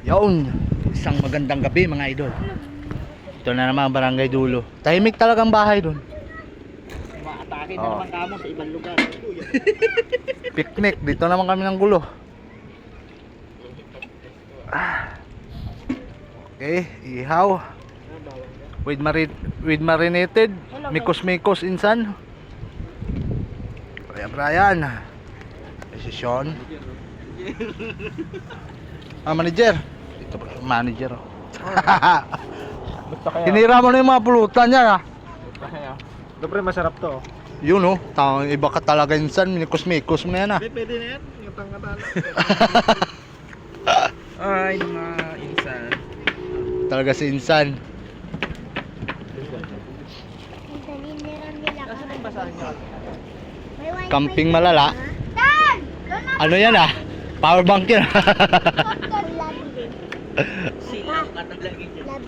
Yun, isang magandang gabi mga idol. Ito na naman ang barangay dulo. Tahimik talagang bahay doon. Maatake na naman kamo sa ibang lugar. Picnic, dito naman kami ng gulo. Okay, ihaw. With, mari with marinated, mikos-mikos insan. Brian Brian. Si Sean. Ah, manager. Ito ba, manager. oh. Basta kaya. Tinira mo na yung mga pulutan yan ah. Kaya. Dobre masarap to. Yun oh, tawang iba ka talaga insan, mikos-mikos mo na yan ah. Pwede, pwede na yan. Yung tangkatan. Ay, mga insan. Talaga si insan. Kasi nang basahin niyo. Camping malala. Ano yan ah? Power bank yan. Sila ka talaga dyan.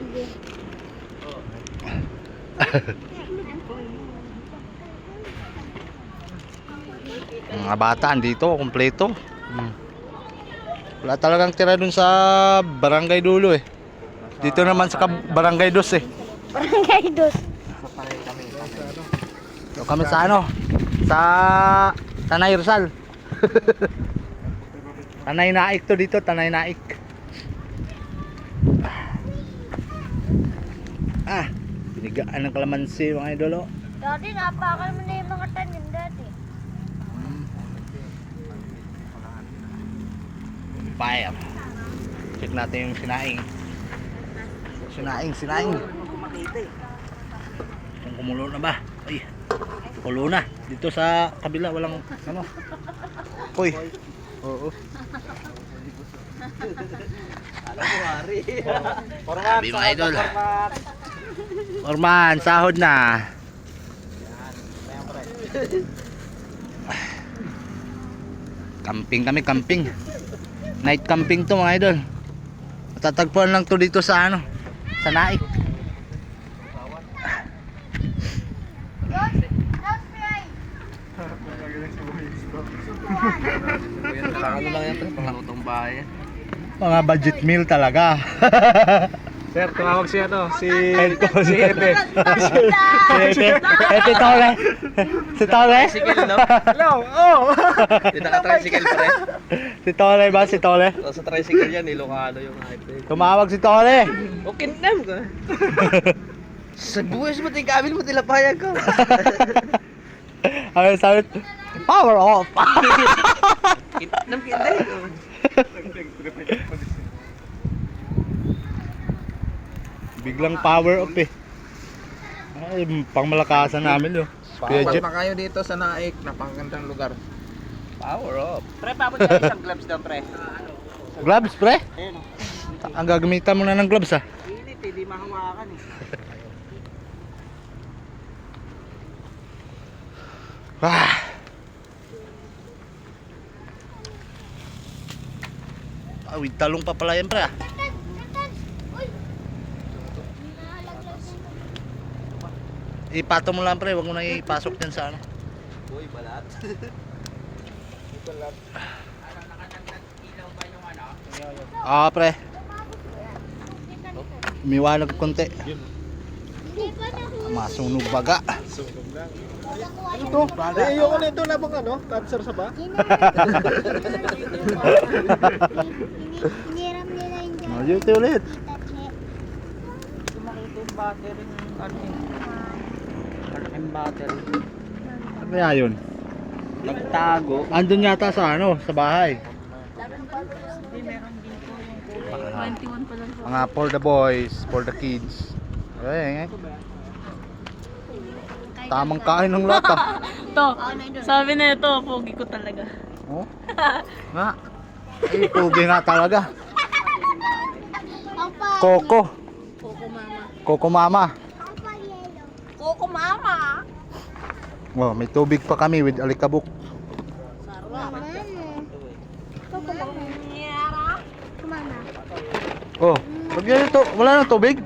Mga bata andito, kompleto. Hmm. Wala talagang tira dun sa barangay dulo eh. Dito naman sa barangay dos eh. Barangay dos. Dito kami sa ano? Sa Tanay Rizal. Tanay Naik to dito, Tanay Naik. Ah, binigaan ng kalamansi mga idolo. Dati napakal mo na yung mga tanim dati. Fire. Check natin yung sinaing. Sinaing, sinaing. Kung kumulo na ba? Ay, kulo na. Dito sa kabila walang ano. Uy. Oo. Alam mo, Hari. Sabi mga idol. Orman, sahod na. Camping kami, camping. Night camping to mga idol. Matatagpuan lang to dito sa ano, sa Naik. Ano lang yan, pre? Pangalutong bahay. Mga budget meal talaga. Sir, tumawag siya to. Si... si Ete. Ete, Ete Tole. Si Tole? Tricycle, no? Hello! Oh! Hindi naka-tricycle, pre. Si Tole ba? Si Tole? O, sa tricycle yan, Ilocano yung hype. Tumawag si Tole. Okay, nam ka. Sa buwis mo, ting kabil mo, tilapayag ko. Ay, sabi, power off. Nam kinday ko. Biglang power off eh. Ay, pang malakasan namin yun. Kuya Jeff. na kayo dito sa Naik, napakagandang lugar. Power up. Pre, pabot ka isang gloves daw, pre. Gloves, pre? Ayun, oh. Ang gagamitan mo na ng gloves ah. Init, hindi mahawakan eh. Ah. Ah, with talong pa pala yan, pre ah. Ipato mo lang, pre. Huwag mo na ipasok dyan sa ano. Uy, balat. Ah, pre. Umiwanag konti. Masunog baga. Ano to? Eh, ayoko na ito labang ano, cancer sa ba? Hiniram nila yung dyan. Oh, duty ulit. Makita yung battery ng ano eh. Malaking battery. Ano kaya yun? Nagtago. Andun yata sa ano, sa bahay. Hindi, meron dito yung kulay. 21 pa lang. Mga for the boys, for the kids. Ay, tamang kain ng lata. To, sabi na ito, pogi ko talaga. Oh. Nga. Ay, pugi nga talaga. Coco. Coco mama. Coco mama. Coco mama! Oh, may tubig pa kami with alikabok. Yara! Oh, pag ito, wala nang tubig?